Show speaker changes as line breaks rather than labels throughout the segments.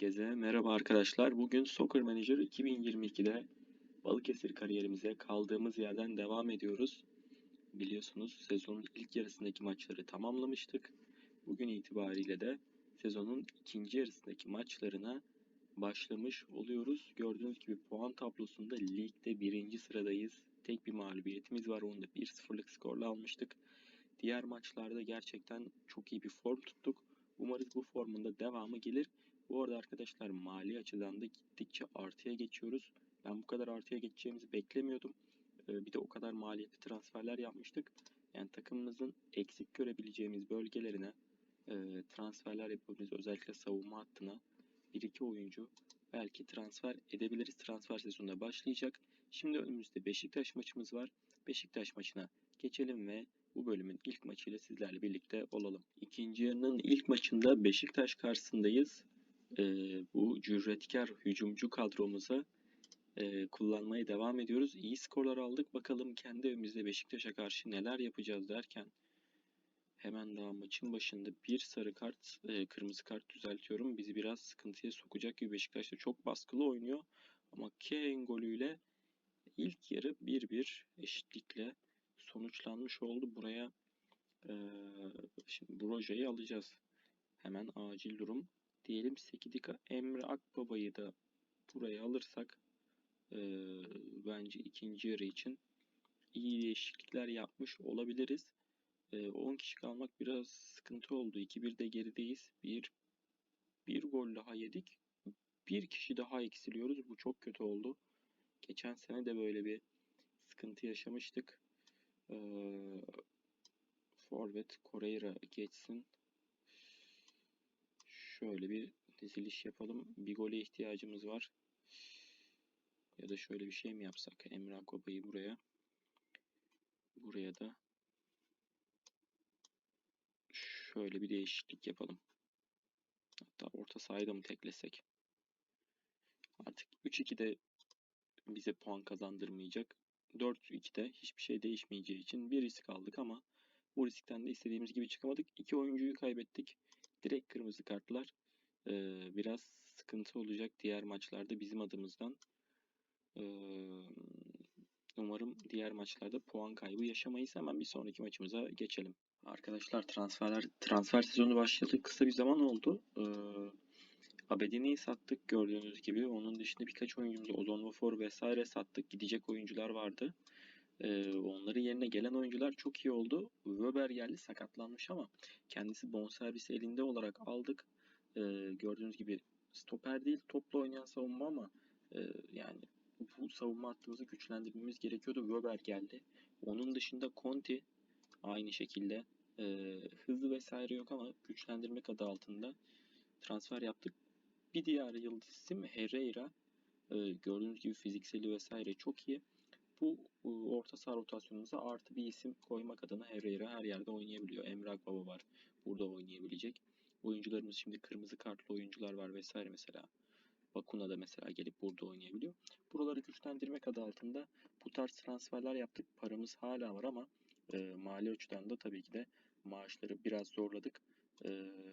Herkese merhaba arkadaşlar. Bugün Soccer Manager 2022'de Balıkesir kariyerimize kaldığımız yerden devam ediyoruz. Biliyorsunuz sezonun ilk yarısındaki maçları tamamlamıştık. Bugün itibariyle de sezonun ikinci yarısındaki maçlarına başlamış oluyoruz. Gördüğünüz gibi puan tablosunda ligde birinci sıradayız. Tek bir mağlubiyetimiz var. Onu da 1-0'lık skorla almıştık. Diğer maçlarda gerçekten çok iyi bir form tuttuk. Umarız bu formun da devamı gelir. Bu arada arkadaşlar mali açıdan da gittikçe artıya geçiyoruz. Ben bu kadar artıya geçeceğimizi beklemiyordum. Ee, bir de o kadar maliyetli transferler yapmıştık. Yani takımımızın eksik görebileceğimiz bölgelerine e, transferler yapabiliriz. Özellikle savunma hattına 1-2 oyuncu belki transfer edebiliriz. Transfer sezonunda başlayacak. Şimdi önümüzde Beşiktaş maçımız var. Beşiktaş maçına geçelim ve bu bölümün ilk maçıyla sizlerle birlikte olalım. İkinci yarının ilk maçında Beşiktaş karşısındayız. Ee, bu cüretkar hücumcu kadromuza e, kullanmaya devam ediyoruz. İyi skorlar aldık. Bakalım kendi evimizde Beşiktaş'a karşı neler yapacağız derken hemen daha maçın başında bir sarı kart, e, kırmızı kart düzeltiyorum. Bizi biraz sıkıntıya sokacak gibi Beşiktaş da çok baskılı oynuyor. Ama Kane golüyle ilk yarı 1-1 eşitlikle sonuçlanmış oldu. Buraya e, şimdi Broja'yı alacağız. Hemen acil durum. Diyelim Sekidika Emre Akbaba'yı da buraya alırsak e, bence ikinci yarı için iyi değişiklikler yapmış olabiliriz. E, 10 kişi kalmak biraz sıkıntı oldu. 2-1'de gerideyiz. Bir, bir gol daha yedik. Bir kişi daha eksiliyoruz. Bu çok kötü oldu. Geçen sene de böyle bir sıkıntı yaşamıştık. Ee, Forvet Correira geçsin. Şöyle bir diziliş yapalım. Bir gole ihtiyacımız var. Ya da şöyle bir şey mi yapsak? Emre Akbaba'yı buraya. Buraya da şöyle bir değişiklik yapalım. Hatta orta sahayı da mı teklesek? Artık 3-2'de bize puan kazandırmayacak. 4-2'de hiçbir şey değişmeyeceği için bir risk aldık ama bu riskten de istediğimiz gibi çıkamadık. İki oyuncuyu kaybettik. Direkt kırmızı kartlar. Ee, biraz sıkıntı olacak diğer maçlarda bizim adımızdan. Ee, umarım diğer maçlarda puan kaybı yaşamayız. Hemen bir sonraki maçımıza geçelim. Arkadaşlar transferler transfer sezonu başladı. Kısa bir zaman oldu. Ee, Abedine'yi sattık gördüğünüz gibi. Onun dışında birkaç oyuncumuz Ozon Vafor vesaire sattık. Gidecek oyuncular vardı. Ee, onların yerine gelen oyuncular çok iyi oldu. Weber geldi sakatlanmış ama kendisi bonservis elinde olarak aldık. Ee, gördüğünüz gibi stoper değil topla oynayan savunma ama e, yani bu savunma hattımızı güçlendirmemiz gerekiyordu. Weber geldi. Onun dışında Conti aynı şekilde e, hızlı vesaire yok ama güçlendirmek adı altında transfer yaptık. Bir diğer yıldız isim Herrera. E, gördüğünüz gibi fizikseli vesaire çok iyi. Bu orta saha rotasyonumuza artı bir isim koymak adına Herrera her yerde oynayabiliyor. Emre Akbaba var. Burada oynayabilecek. Oyuncularımız şimdi kırmızı kartlı oyuncular var vesaire mesela. Bakuna da mesela gelip burada oynayabiliyor. Buraları güçlendirmek adı altında bu tarz transferler yaptık. Paramız hala var ama e, mali açıdan da tabii ki de maaşları biraz zorladık. E,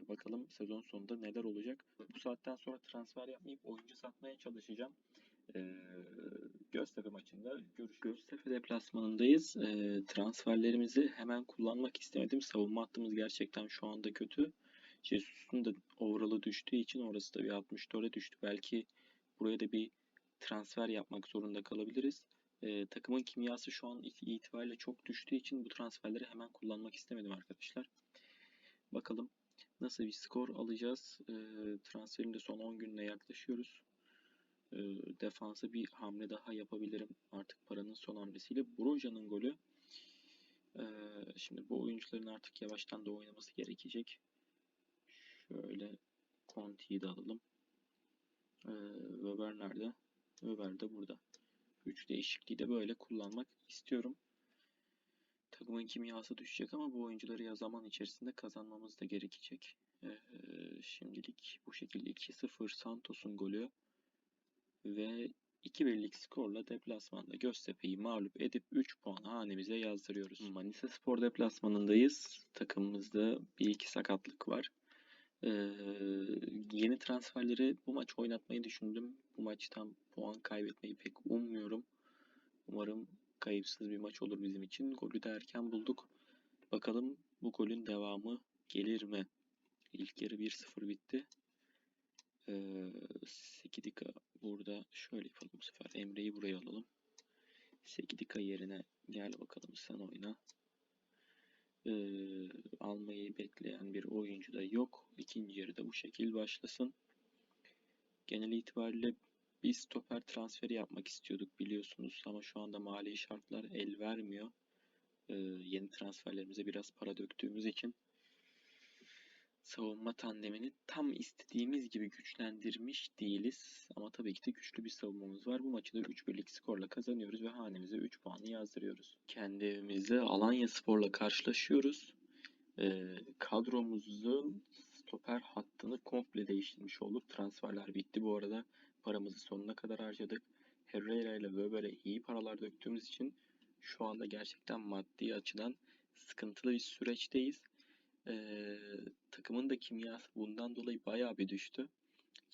bakalım sezon sonunda neler olacak. Bu saatten sonra transfer yapmayıp oyuncu satmaya çalışacağım. E, Göztepe maçında görüş Göztepe deplasmanındayız. E, transferlerimizi hemen kullanmak istemedim. Savunma hattımız gerçekten şu anda kötü. Jesus'un da overall'ı düştüğü için orası da bir 64'e düştü. Belki buraya da bir transfer yapmak zorunda kalabiliriz. E, takımın kimyası şu an itibariyle çok düştüğü için bu transferleri hemen kullanmak istemedim arkadaşlar. Bakalım nasıl bir skor alacağız. E, transferin de son 10 gününe yaklaşıyoruz. E, defansa bir hamle daha yapabilirim. Artık paranın son hamlesiyle. Broja'nın golü. E, şimdi bu oyuncuların artık yavaştan da oynaması gerekecek. Şöyle Conti'yi de alalım. Ee, Weber nerede? Weber de burada. Üç değişikliği de böyle kullanmak istiyorum. Takımın kimyası düşecek ama bu oyuncuları ya zaman içerisinde kazanmamız da gerekecek. Ee, şimdilik bu şekilde 2-0 Santos'un golü ve 2-1'lik skorla deplasmanda Göztepe'yi mağlup edip 3 puan hanemize yazdırıyoruz. Manisa Spor deplasmanındayız. Takımımızda bir iki sakatlık var. Ee, yeni transferleri bu maç oynatmayı düşündüm. Bu maçtan puan kaybetmeyi pek ummuyorum. Umarım kayıpsız bir maç olur bizim için. Golü de erken bulduk. Bakalım bu golün devamı gelir mi? İlk yarı 1-0 bitti. Ee, Sekidika burada şöyle yapalım bu sefer. Emre'yi buraya alalım. Sekidika yerine gel bakalım sen oyna. Ee, almayı bekleyen bir oyuncu da yok. İkinci yarıda bu şekil başlasın. Genel itibariyle biz stoper transferi yapmak istiyorduk biliyorsunuz ama şu anda mali şartlar el vermiyor. Ee, yeni transferlerimize biraz para döktüğümüz için savunma tandemini tam istediğimiz gibi güçlendirmiş değiliz. Ama tabii ki de güçlü bir savunmamız var. Bu maçı da 3 birlik skorla kazanıyoruz ve hanemize 3 puanı yazdırıyoruz. Kendi evimizde Alanya Spor'la karşılaşıyoruz. Ee, kadromuzun stoper hattını komple değiştirmiş olduk. Transferler bitti bu arada. Paramızı sonuna kadar harcadık. Herrera ile Weber'e iyi paralar döktüğümüz için şu anda gerçekten maddi açıdan sıkıntılı bir süreçteyiz. Ee, takımın da kimyası bundan dolayı bayağı bir düştü.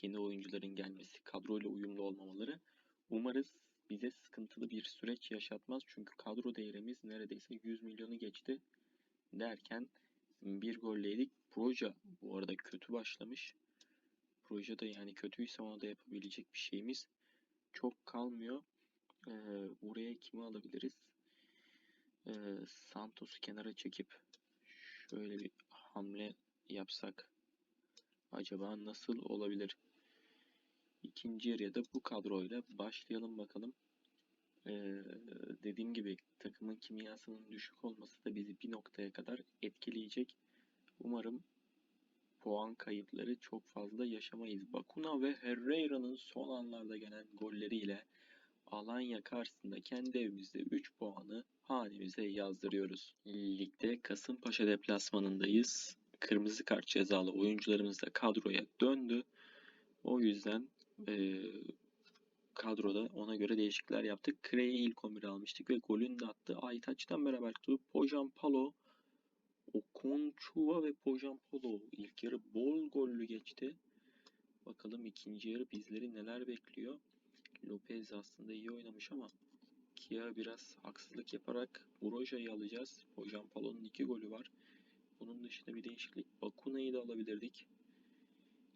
Yeni oyuncuların gelmesi, kadroyla uyumlu olmamaları. Umarız bize sıkıntılı bir süreç yaşatmaz. Çünkü kadro değerimiz neredeyse 100 milyonu geçti. Derken bir golle yedik. Proje bu arada kötü başlamış. Proje de yani kötüyse ona da yapabilecek bir şeyimiz çok kalmıyor. Ee, buraya kimi alabiliriz? Ee, Santos'u kenara çekip şöyle bir hamle yapsak acaba nasıl olabilir? İkinci yarıya da bu kadroyla başlayalım bakalım. Ee, dediğim gibi takımın kimyasının düşük olması da bizi bir noktaya kadar etkileyecek. Umarım puan kayıpları çok fazla yaşamayız. Bakuna ve Herrera'nın son anlarda gelen golleriyle Alanya karşısında kendi evimizde 3 puanı hanemize yazdırıyoruz. Ligde Kasımpaşa deplasmanındayız. Kırmızı kart cezalı oyuncularımız da kadroya döndü. O yüzden e, kadroda ona göre değişiklikler yaptık. Krey'i ilk 11'e almıştık ve golünü de attı. Aytaç'tan beraber tutup Pojan Palo, Okonçuva ve Pojan Palo ilk yarı bol gollü geçti. Bakalım ikinci yarı bizleri neler bekliyor. Lopez aslında iyi oynamış ama Kia biraz haksızlık yaparak Buroja'yı alacağız. Pojan Palo'nun iki golü var. Bunun dışında bir değişiklik. Bakuna'yı da alabilirdik.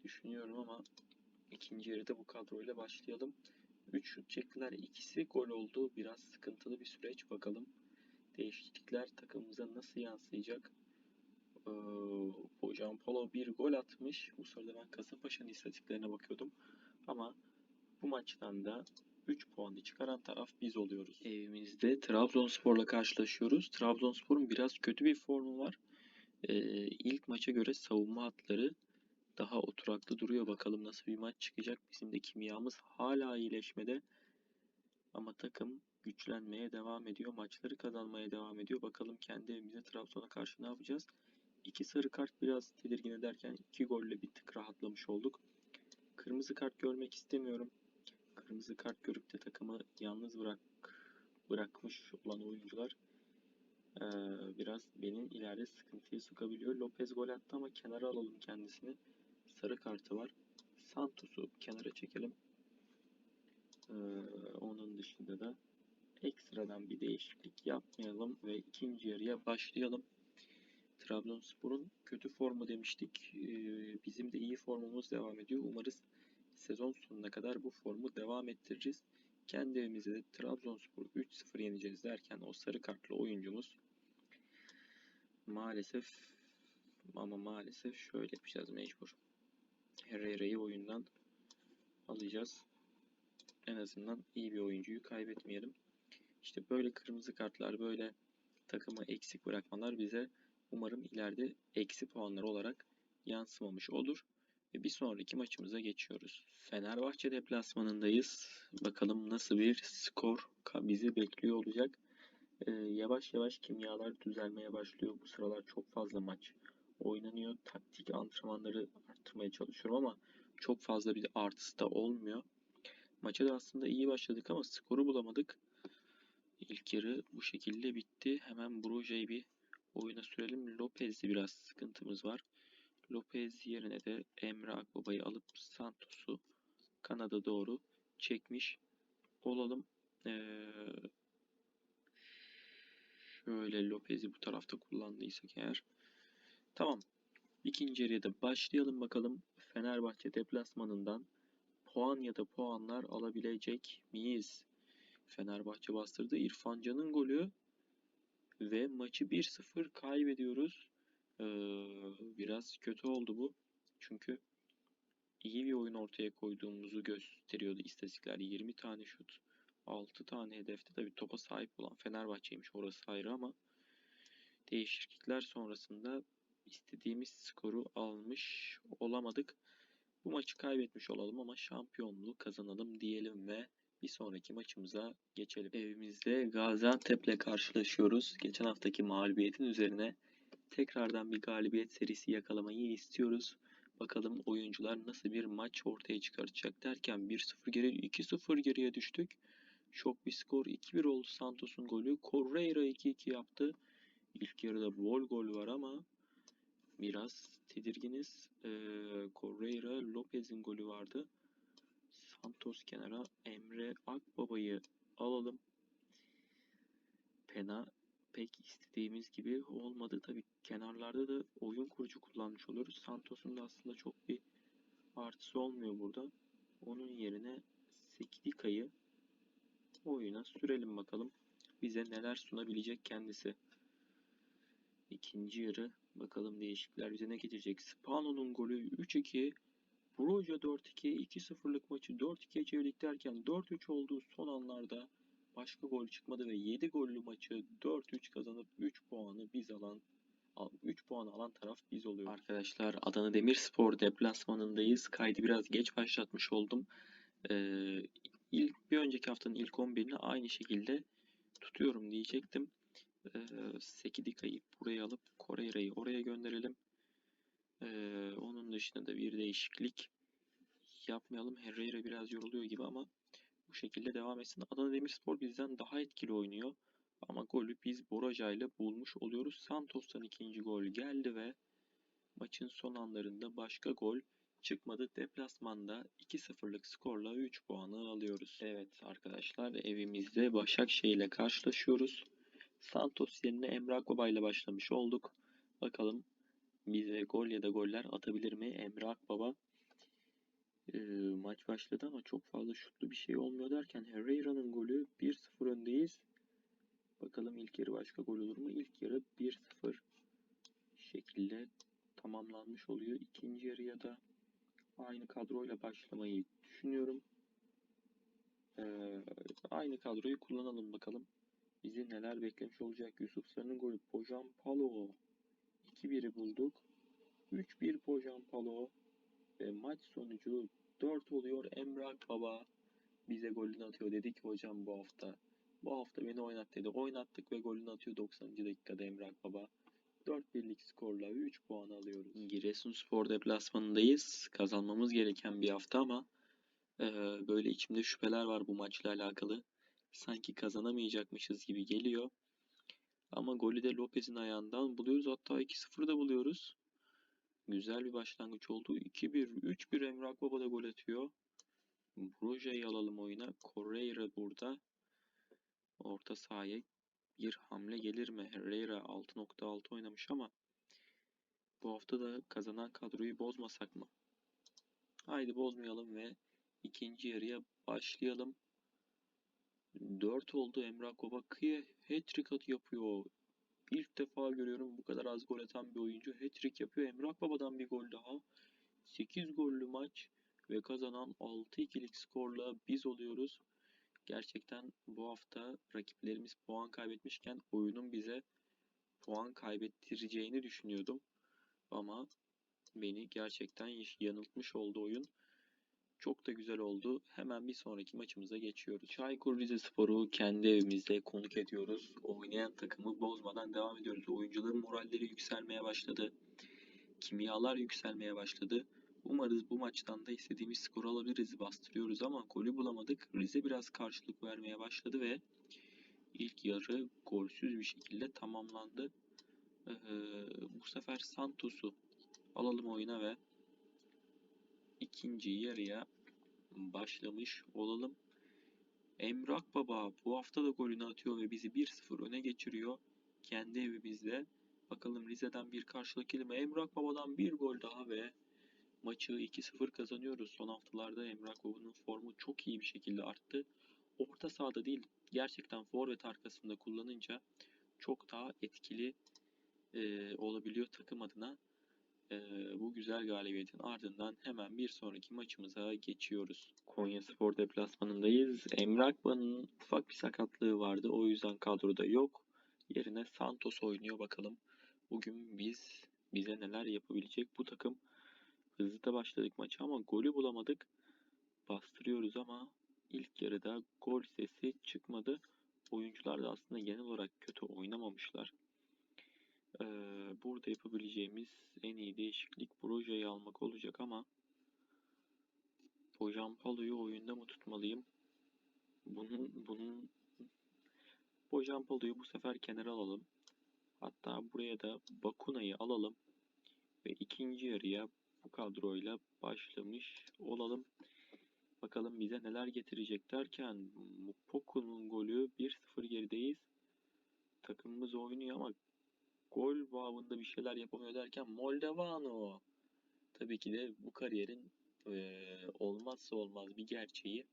Düşünüyorum ama ikinci yarıda bu kadroyla başlayalım. 3 şut çektiler. ikisi gol oldu. Biraz sıkıntılı bir süreç. Bakalım değişiklikler takımımıza nasıl yansıyacak. Ee, Bojan Polo bir gol atmış. Bu sırada ben Kasımpaşa'nın istatistiklerine bakıyordum. Ama bu maçtan da 3 puanı çıkaran taraf biz oluyoruz. Evimizde Trabzonspor'la karşılaşıyoruz. Trabzonspor'un biraz kötü bir formu var. Ee, ilk maça göre savunma hatları daha oturaklı duruyor. Bakalım nasıl bir maç çıkacak. Bizim de kimyamız hala iyileşmede. Ama takım güçlenmeye devam ediyor. Maçları kazanmaya devam ediyor. Bakalım kendi evimizde Trabzon'a karşı ne yapacağız? İki sarı kart biraz tedirgin ederken iki golle bir tık rahatlamış olduk. Kırmızı kart görmek istemiyorum. Kırmızı kart görüp de takımı yalnız bırak bırakmış olan oyuncular ee, biraz beni ileride sıkıntıya sokabiliyor. Lopez gol attı ama kenara alalım kendisini. Sarı kartı var. Santos'u kenara çekelim. Ee, onun dışında da ekstradan bir değişiklik yapmayalım ve ikinci yarıya başlayalım. Trabzonspor'un kötü formu demiştik. Ee, bizim de iyi formumuz devam ediyor. Umarız sezon sonuna kadar bu formu devam ettireceğiz. Kendi evimizde de Trabzonspor 3-0 yeneceğiz derken o sarı kartlı oyuncumuz maalesef ama maalesef şöyle yapacağız mecbur. Herrera'yı oyundan alacağız. En azından iyi bir oyuncuyu kaybetmeyelim. İşte böyle kırmızı kartlar, böyle takımı eksik bırakmalar bize umarım ileride eksi puanlar olarak yansımamış olur. Ve bir sonraki maçımıza geçiyoruz. Fenerbahçe deplasmanındayız. Bakalım nasıl bir skor bizi bekliyor olacak. Ee, yavaş yavaş kimyalar düzelmeye başlıyor. Bu sıralar çok fazla maç oynanıyor. Taktik antrenmanları arttırmaya çalışıyorum ama çok fazla bir artısı da olmuyor. Maça da aslında iyi başladık ama skoru bulamadık. İlk yarı bu şekilde bitti. Hemen Broja'yı bir oyuna sürelim. Lopez'de biraz sıkıntımız var. Lopez yerine de Emre Akbaba'yı alıp Santos'u Kanada doğru çekmiş olalım. Ee, şöyle Lopez'i bu tarafta kullandıysak eğer. Tamam. İkinci yarıya da başlayalım bakalım. Fenerbahçe deplasmanından puan ya da puanlar alabilecek miyiz? Fenerbahçe bastırdı. İrfan Can'ın golü ve maçı 1-0 kaybediyoruz. Biraz kötü oldu bu. Çünkü iyi bir oyun ortaya koyduğumuzu gösteriyordu istatistikler. 20 tane şut, 6 tane hedefte tabii topa sahip olan Fenerbahçe'ymiş orası ayrı ama değişiklikler sonrasında istediğimiz skoru almış olamadık. Bu maçı kaybetmiş olalım ama şampiyonluğu kazanalım diyelim ve bir sonraki maçımıza geçelim. Evimizde Gaziantep'le karşılaşıyoruz. Geçen haftaki mağlubiyetin üzerine tekrardan bir galibiyet serisi yakalamayı istiyoruz. Bakalım oyuncular nasıl bir maç ortaya çıkaracak derken 1-0 geri 2-0 geriye düştük. Şok bir skor 2-1 oldu Santos'un golü. Correira 2-2 yaptı. İlk yarıda bol gol var ama biraz tedirginiz. Ee, Correira Lopez'in golü vardı. Santos kenara Emre Akbaba'yı alalım. Pena pek istediğimiz gibi olmadı. Tabi kenarlarda da oyun kurucu kullanmış oluyoruz. Santos'un da aslında çok bir artısı olmuyor burada. Onun yerine Sekidika'yı oyuna sürelim bakalım. Bize neler sunabilecek kendisi. İkinci yarı bakalım değişiklikler bize ne getirecek. Spano'nun golü 3-2. Broja 4-2. 2-0'lık maçı 4-2'ye çevirdik derken 4-3 olduğu son anlarda başka gol çıkmadı ve 7 gollü maçı 4-3 kazanıp 3 puanı biz alan 3 puan alan taraf biz oluyor. Arkadaşlar Adana Demirspor deplasmanındayız. Kaydı biraz geç başlatmış oldum. Ee, ilk bir önceki haftanın ilk 11'ini aynı şekilde tutuyorum diyecektim. Ee, Sekidika'yı buraya alıp Correira'yı oraya gönderelim. Ee, onun dışında da bir değişiklik yapmayalım. Herrera biraz yoruluyor gibi ama şekilde devam etsin. Adana Demirspor bizden daha etkili oynuyor. Ama golü biz Boraja ile bulmuş oluyoruz. Santos'tan ikinci gol geldi ve maçın son anlarında başka gol çıkmadı. Deplasmanda 2-0'lık skorla 3 puanı alıyoruz. Evet arkadaşlar evimizde Başakşehir ile karşılaşıyoruz. Santos yerine Emre Akbaba ile başlamış olduk. Bakalım bize gol ya da goller atabilir mi Emre Akbaba? Maç başladı ama çok fazla şutlu bir şey olmuyor derken Herrera'nın golü 1-0 öndeyiz. Bakalım ilk yarı başka gol olur mu? İlk yarı 1-0 şekilde tamamlanmış oluyor. İkinci yarıya da aynı kadroyla başlamayı düşünüyorum. Ee, aynı kadroyu kullanalım bakalım. Bizi neler beklemiş olacak. Yusuf Sarı'nın golü Pojan Palo. 2-1'i bulduk. 3-1 Pojan Palo. Ve maç sonucu 4 oluyor. Emrah Baba bize golünü atıyor. Dedi ki hocam bu hafta bu hafta beni oynat dedi. Oynattık ve golünü atıyor 90. dakikada Emrah Baba. 4-1'lik skorla 3 puan alıyoruz. Giresunspor deplasmanındayız. Kazanmamız gereken bir hafta ama e, böyle içimde şüpheler var bu maçla alakalı. Sanki kazanamayacakmışız gibi geliyor. Ama golü de Lopez'in ayağından buluyoruz. Hatta 2-0'da buluyoruz. Güzel bir başlangıç oldu. 2-1, 3-1 Emre Akbaba da gol atıyor. Broja'yı alalım oyuna. Correira burada. Orta sahaya bir hamle gelir mi? Herrera 6.6 oynamış ama bu hafta da kazanan kadroyu bozmasak mı? Haydi bozmayalım ve ikinci yarıya başlayalım. 4 oldu Emrah Kobakı'ya hat-trick at yapıyor. İlk defa görüyorum bu kadar az gol atan bir oyuncu hat-trick yapıyor. Emrah Baba'dan bir gol daha. 8 gollü maç ve kazanan 6-2'lik skorla biz oluyoruz. Gerçekten bu hafta rakiplerimiz puan kaybetmişken oyunun bize puan kaybettireceğini düşünüyordum. Ama beni gerçekten yanıltmış oldu oyun. Çok da güzel oldu. Hemen bir sonraki maçımıza geçiyoruz. Çaykur Rizespor'u kendi evimizde konuk ediyoruz. Oynayan takımı bozmadan devam ediyoruz. Oyuncuların moralleri yükselmeye başladı. Kimyalar yükselmeye başladı. Umarız bu maçtan da istediğimiz skoru alabiliriz. Bastırıyoruz ama golü bulamadık. Rize biraz karşılık vermeye başladı ve ilk yarı golsüz bir şekilde tamamlandı. Ee, bu sefer Santos'u alalım oyuna ve ikinci yarıya başlamış olalım. Emrak Baba bu hafta da golünü atıyor ve bizi 1-0 öne geçiriyor. Kendi evimizde. Bakalım Rize'den bir karşılık gelir mi? Emrak Baba'dan bir gol daha ve maçı 2-0 kazanıyoruz. Son haftalarda Emrak Baba'nın formu çok iyi bir şekilde arttı. Orta sahada değil, gerçekten forvet arkasında kullanınca çok daha etkili e, olabiliyor takım adına. Bu güzel galibiyetin ardından hemen bir sonraki maçımıza geçiyoruz. Konya Spor deplasmanındayız. Baba'nın ufak bir sakatlığı vardı. O yüzden kadroda yok. Yerine Santos oynuyor bakalım. Bugün biz bize neler yapabilecek bu takım. Hızlı da başladık maça ama golü bulamadık. Bastırıyoruz ama ilk yarıda gol sesi çıkmadı. Oyuncular da aslında genel olarak kötü oynamamışlar. Ee, burada yapabileceğimiz en iyi değişiklik Broja'yı almak olacak ama Bojan Palo'yu oyunda mı tutmalıyım? Bunun bunun Bojan Palo'yu bu sefer kenara alalım. Hatta buraya da Bakuna'yı alalım ve ikinci yarıya bu kadroyla başlamış olalım. Bakalım bize neler getirecek derken Mupoku'nun golü 1-0 gerideyiz. Takımımız oynuyor ama gol babında bir şeyler yapamıyor derken Moldavano tabii ki de bu kariyerin olmazsa olmaz bir gerçeği.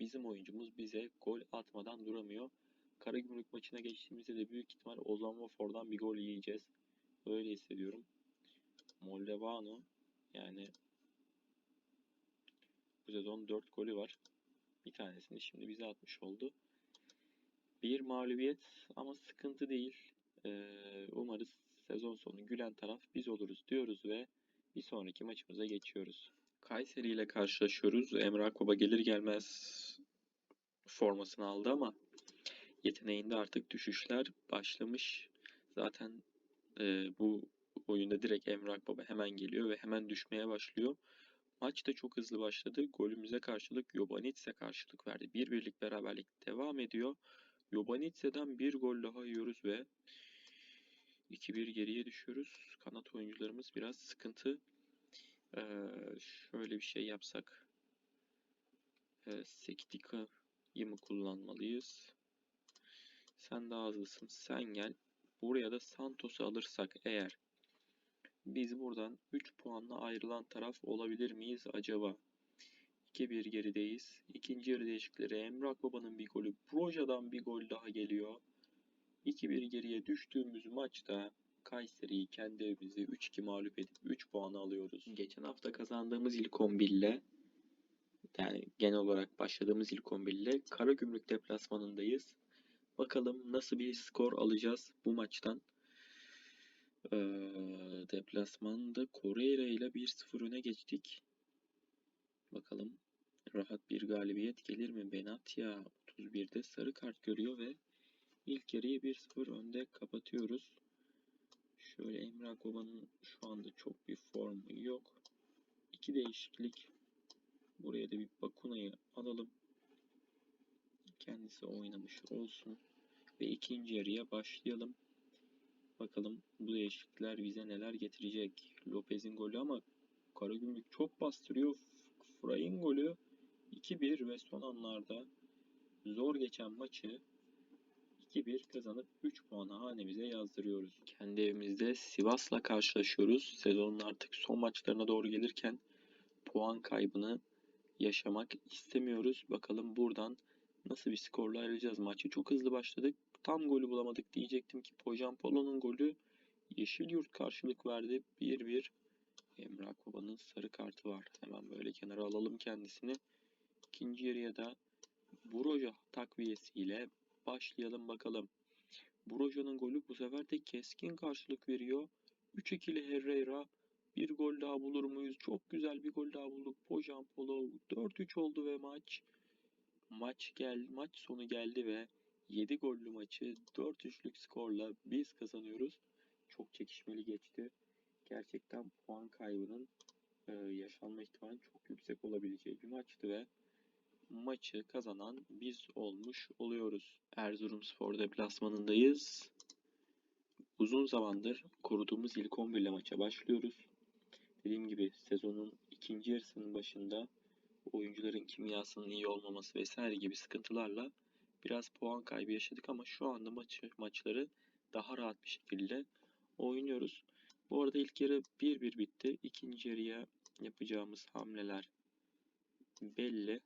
Bizim oyuncumuz bize gol atmadan duramıyor. Karagümrük maçına geçtiğimizde de büyük ihtimal Ozan Wafor'dan bir gol yiyeceğiz. Öyle hissediyorum. Moldavano yani bu sezon 4 golü var. Bir tanesini şimdi bize atmış oldu. Bir mağlubiyet ama sıkıntı değil. Umarız sezon sonu gülen taraf biz oluruz diyoruz ve bir sonraki maçımıza geçiyoruz. Kayseri ile karşılaşıyoruz. Emrah Baba gelir gelmez formasını aldı ama yeteneğinde artık düşüşler başlamış. Zaten e, bu oyunda direkt Emrah Baba hemen geliyor ve hemen düşmeye başlıyor. Maç da çok hızlı başladı. Golümüze karşılık Yobanitse karşılık verdi. Bir birlik beraberlik devam ediyor. Yobanitse'den bir gol daha yiyoruz ve 2-1 geriye düşüyoruz. Kanat oyuncularımız biraz sıkıntı. Ee, şöyle bir şey yapsak. Ee, Sektika'yı mı kullanmalıyız? Sen daha hızlısın. Sen gel. Buraya da Santos'u alırsak eğer biz buradan 3 puanla ayrılan taraf olabilir miyiz acaba? 2-1 gerideyiz. İkinci yarı değişikleri Emrah Baba'nın bir golü. Proja'dan bir gol daha geliyor. 2-1 geriye düştüğümüz maçta Kayseri'yi kendi evimizde 3-2 mağlup edip 3 puanı alıyoruz. Geçen hafta kazandığımız ilk 11 ile yani genel olarak başladığımız ilk 11 ile Karagümrük deplasmanındayız. Bakalım nasıl bir skor alacağız bu maçtan. Ee, deplasmanda Correira ile 1-0 öne geçtik. Bakalım rahat bir galibiyet gelir mi? Benatya 31'de sarı kart görüyor ve ilk yarıyı 1-0 önde kapatıyoruz. Şöyle Emrah Baba'nın şu anda çok bir formu yok. İki değişiklik. Buraya da bir Bakuna'yı alalım. Kendisi oynamış olsun. Ve ikinci yarıya başlayalım. Bakalım bu değişiklikler bize neler getirecek. Lopez'in golü ama Karagümrük çok bastırıyor. Fray'ın golü 2-1 ve son anlarda zor geçen maçı 2-1 kazanıp 3 puanı hanemize yazdırıyoruz. Kendi evimizde Sivas'la karşılaşıyoruz. Sezonun artık son maçlarına doğru gelirken puan kaybını yaşamak istemiyoruz. Bakalım buradan nasıl bir skorla ayrılacağız. Maçı çok hızlı başladık. Tam golü bulamadık diyecektim ki Pojan Polo'nun golü Yeşilyurt karşılık verdi. 1-1 Emrah Baba'nın sarı kartı var. Hemen böyle kenara alalım kendisini. İkinci yarıya da Buroja takviyesiyle başlayalım bakalım. Buroja'nın golü bu sefer de keskin karşılık veriyor. 3-2'li Herrera bir gol daha bulur muyuz? Çok güzel bir gol daha bulduk. Pojan Polo 4-3 oldu ve maç maç gel maç sonu geldi ve 7 gollü maçı 4-3'lük skorla biz kazanıyoruz. Çok çekişmeli geçti. Gerçekten puan kaybının e, yaşanma ihtimali çok yüksek olabileceği bir maçtı ve maçı kazanan biz olmuş oluyoruz. Erzurumspor deplasmanındayız. Uzun zamandır koruduğumuz ilk 11 ile maça başlıyoruz. dediğim gibi sezonun ikinci yarısının başında oyuncuların kimyasının iyi olmaması vesaire gibi sıkıntılarla biraz puan kaybı yaşadık ama şu anda maçı, maçları daha rahat bir şekilde oynuyoruz. Bu arada ilk yarı 1-1 bitti. İkinci yarıya yapacağımız hamleler belli.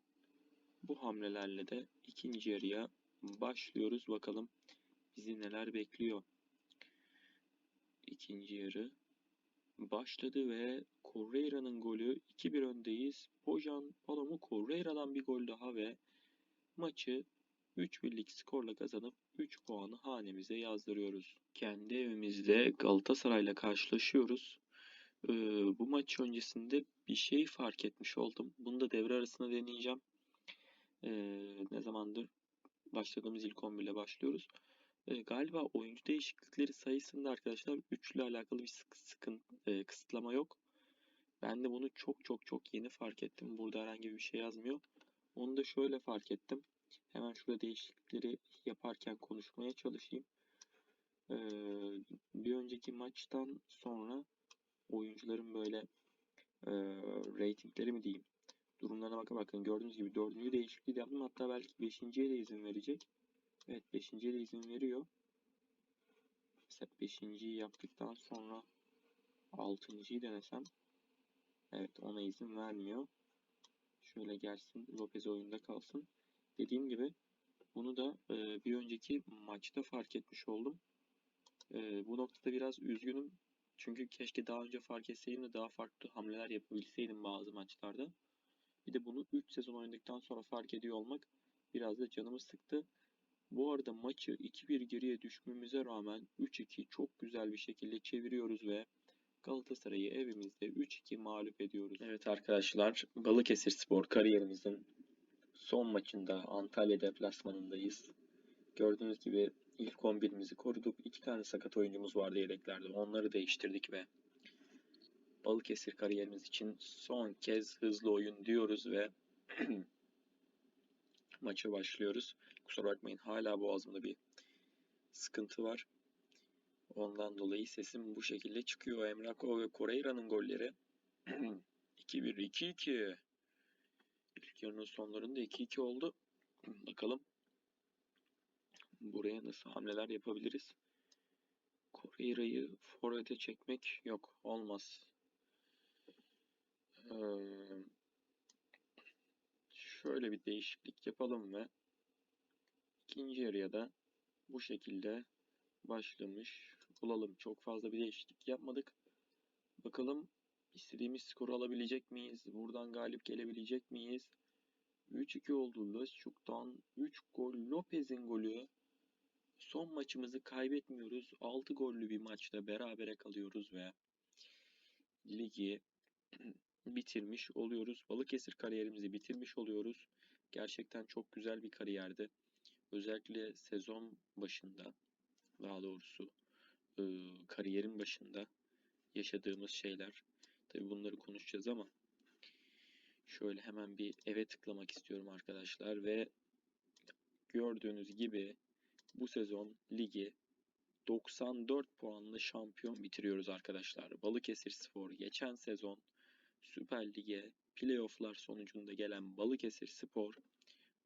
Bu hamlelerle de ikinci yarıya başlıyoruz. Bakalım bizi neler bekliyor. İkinci yarı başladı ve Correira'nın golü 2-1 öndeyiz. Bojan Palomo Correira'dan bir gol daha ve maçı 3-1'lik skorla kazanıp 3 puanı hanemize yazdırıyoruz. Kendi evimizde Galatasaray'la karşılaşıyoruz. Ee, bu maç öncesinde bir şey fark etmiş oldum. Bunu da devre arasında deneyeceğim. Ee, ne zamandır başladığımız ilk 11 ile başlıyoruz. Ee, galiba oyuncu değişiklikleri sayısında arkadaşlar 3 ile alakalı bir sıkı, sıkın, e, kısıtlama yok. Ben de bunu çok çok çok yeni fark ettim. Burada herhangi bir şey yazmıyor. Onu da şöyle fark ettim. Hemen şurada değişiklikleri yaparken konuşmaya çalışayım. Ee, bir önceki maçtan sonra oyuncuların böyle e, reytingleri mi diyeyim durumlarına bakın bakın gördüğünüz gibi dördüncü değişikliği de yaptım hatta belki beşinciye de izin verecek. Evet beşinciye de izin veriyor. Mesela beşinciyi yaptıktan sonra altıncıyı denesem evet ona izin vermiyor. Şöyle gelsin Lopez oyunda kalsın. Dediğim gibi bunu da e, bir önceki maçta fark etmiş oldum. E, bu noktada biraz üzgünüm. Çünkü keşke daha önce fark etseydim de daha farklı hamleler yapabilseydim bazı maçlarda. Bir de bunu 3 sezon oynadıktan sonra fark ediyor olmak biraz da canımı sıktı. Bu arada maçı 2-1 geriye düşmemize rağmen 3-2 çok güzel bir şekilde çeviriyoruz ve Galatasaray'ı evimizde 3-2 mağlup ediyoruz. Evet arkadaşlar Balıkesir Spor kariyerimizin son maçında Antalya deplasmanındayız. Gördüğünüz gibi ilk 11'imizi koruduk. İki tane sakat oyuncumuz vardı yedeklerde. Onları değiştirdik ve Balıkesir kariyerimiz için son kez hızlı oyun diyoruz ve maça başlıyoruz. Kusura bakmayın hala boğazımda bir sıkıntı var. Ondan dolayı sesim bu şekilde çıkıyor. Emrako ve Correira'nın golleri 2-1, 2-2. İlk yarının sonlarında 2-2 oldu. Bakalım buraya nasıl hamleler yapabiliriz. Correira'yı forvete çekmek yok. Olmaz. Şöyle bir değişiklik yapalım ve ikinci yarıya da bu şekilde başlamış olalım. Çok fazla bir değişiklik yapmadık. Bakalım istediğimiz skoru alabilecek miyiz? Buradan galip gelebilecek miyiz? 3-2 oldu. Lasçuk'tan 3 gol. Lopez'in golü. Son maçımızı kaybetmiyoruz. 6 gollü bir maçta berabere kalıyoruz ve ligi bitirmiş oluyoruz. Balıkesir kariyerimizi bitirmiş oluyoruz. Gerçekten çok güzel bir kariyerdi. Özellikle sezon başında daha doğrusu kariyerin başında yaşadığımız şeyler. Tabi bunları konuşacağız ama şöyle hemen bir eve tıklamak istiyorum arkadaşlar ve gördüğünüz gibi bu sezon ligi 94 puanlı şampiyon bitiriyoruz arkadaşlar. Balıkesir Spor geçen sezon Süper Lig'e playofflar sonucunda gelen Balıkesir Spor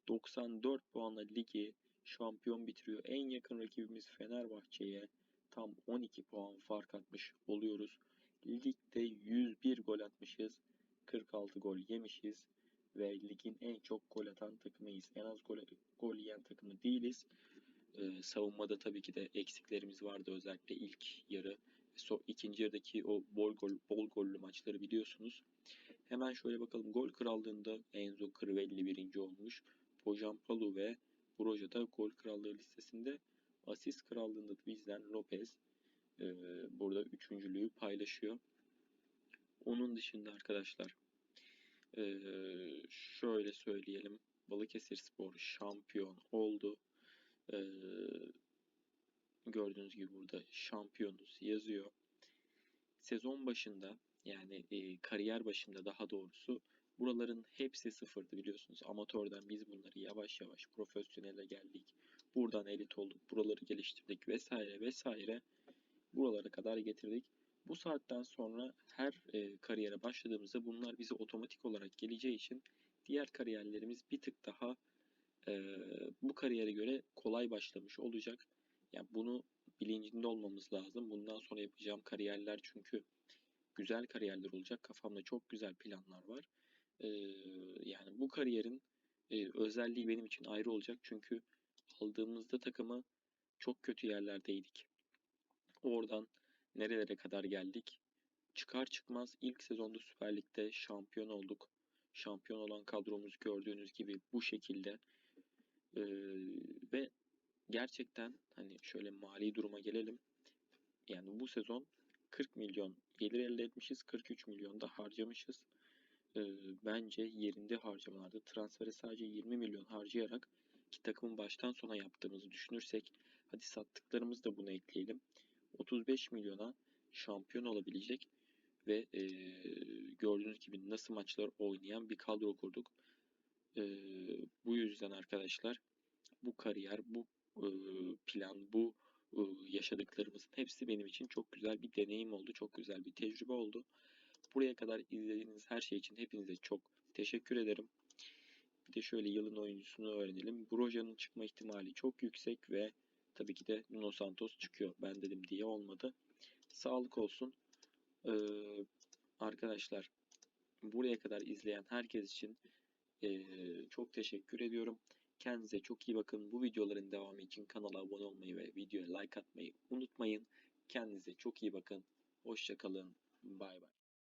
94 puanla ligi şampiyon bitiriyor. En yakın rakibimiz Fenerbahçe'ye tam 12 puan fark atmış oluyoruz. Ligde 101 gol atmışız. 46 gol yemişiz ve ligin en çok gol atan takımıyız. En az gol, gol yiyen takımı değiliz. Ee, savunmada tabii ki de eksiklerimiz vardı özellikle ilk yarı. So, ikinci yarıdaki o bol gol bol gollü maçları biliyorsunuz. Hemen şöyle bakalım. Gol krallığında Enzo Crivelli birinci olmuş. Bojan Palu ve Broja da gol krallığı listesinde. Asist krallığında bizden Lopez e, burada üçüncülüğü paylaşıyor. Onun dışında arkadaşlar e, şöyle söyleyelim. Balıkesir Spor şampiyon oldu. E, gördüğünüz gibi burada şampiyonuz yazıyor. Sezon başında yani e, kariyer başında daha doğrusu buraların hepsi sıfırdı biliyorsunuz. Amatörden biz bunları yavaş yavaş profesyonele geldik. Buradan elit olduk, buraları geliştirdik vesaire vesaire. Buralara kadar getirdik. Bu saatten sonra her e, kariyere başladığımızda bunlar bize otomatik olarak geleceği için diğer kariyerlerimiz bir tık daha e, bu kariyere göre kolay başlamış olacak. Yani bunu bilincinde olmamız lazım. Bundan sonra yapacağım kariyerler çünkü güzel kariyerler olacak. Kafamda çok güzel planlar var. E, yani bu kariyerin e, özelliği benim için ayrı olacak. Çünkü aldığımızda takımı çok kötü yerlerdeydik. Oradan nerelere kadar geldik? Çıkar çıkmaz ilk sezonda Süper Lig'de şampiyon olduk. Şampiyon olan kadromuz gördüğünüz gibi bu şekilde. Ee, ve gerçekten hani şöyle mali duruma gelelim. Yani bu sezon 40 milyon gelir elde etmişiz. 43 milyon da harcamışız. Ee, bence yerinde harcamalarda transfere sadece 20 milyon harcayarak ki takımın baştan sona yaptığımızı düşünürsek hadi sattıklarımızı da buna ekleyelim. 35 milyona şampiyon olabilecek ve e, gördüğünüz gibi nasıl maçlar oynayan bir kadro kurduk. E, bu yüzden arkadaşlar bu kariyer, bu plan, bu e, yaşadıklarımızın hepsi benim için çok güzel bir deneyim oldu. Çok güzel bir tecrübe oldu. Buraya kadar izlediğiniz her şey için hepinize çok teşekkür ederim. Bir de şöyle yılın oyuncusunu öğrenelim. Broja'nın çıkma ihtimali çok yüksek ve tabii ki de Nuno Santos çıkıyor. Ben dedim diye olmadı. Sağlık olsun. Ee, arkadaşlar buraya kadar izleyen herkes için ee, çok teşekkür ediyorum. Kendinize çok iyi bakın. Bu videoların devamı için kanala abone olmayı ve videoya like atmayı unutmayın. Kendinize çok iyi bakın. Hoşçakalın. Bay bay.